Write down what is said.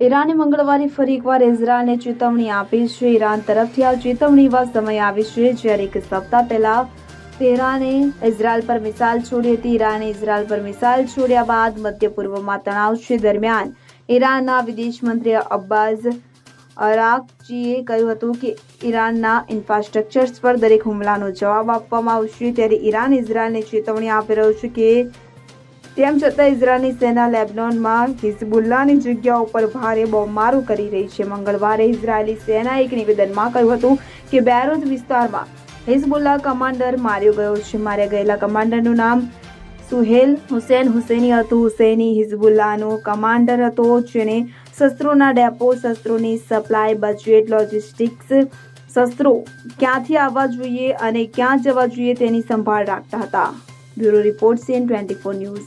ઈરાને મંગળવારે ફરી એકવાર ઇઝરાયલને ચેતવણી આપી છે. ઈરાન તરફથી આ ચેતવણી એવા સમય આવી છે. જ્યારે એક સપ્તાહ પહેલા તેહરાને ઇઝરાયલ પર મિસાઇલ છોડી હતી. ઈરાને ઇઝરાયલ પર મિસાઇલ છોડ્યા બાદ મધ્ય પૂર્વમાં તણાવ છે. દરમિયાન ઈરાનના વિદેશ મંત્રી અબ્બાસ અરાકચીએ કહ્યું હતું કે ઈરાનના ઇન્ફ્રાસ્ટ્રક્ચર્સ પર દરેક હુમલાનો જવાબ આપવામાં આવશે. ત્યારે ઈરાન ઇઝરાયલને ચેતવણી આપી રહ્યું છે કે તેમ છતાં ઇઝરાયલની સેના લેબનોનમાં હિઝબુલ્લાની જગ્યાઓ પર ભારે બોમ્બમારો કરી રહી છે. મંગળવારે ઇઝરાયેલી સેનાએ એક નિવેદનમાં કહ્યું હતું કે બેરોત વિસ્તારમાં હિઝબુલ્લા કમાન્ડર માર્યો ગયો છે. માર્યા ગયેલા કમાન્ડરનું નામ સુહેલ હુસેન હુસેની હતું. હુસેની હિઝબુલ્લાનો કમાન્ડર હતો જેને શસ્ત્રોના ડેપો, શસ્ત્રોની સપ્લાય, બજેટ, લોજિસ્ટિક્સ, શસ્ત્રો ક્યાંથી આવવા જોઈએ અને ક્યાં જવા જોઈએ તેની સંભાળ રાખતા હતા. Bureau report CN twenty four news.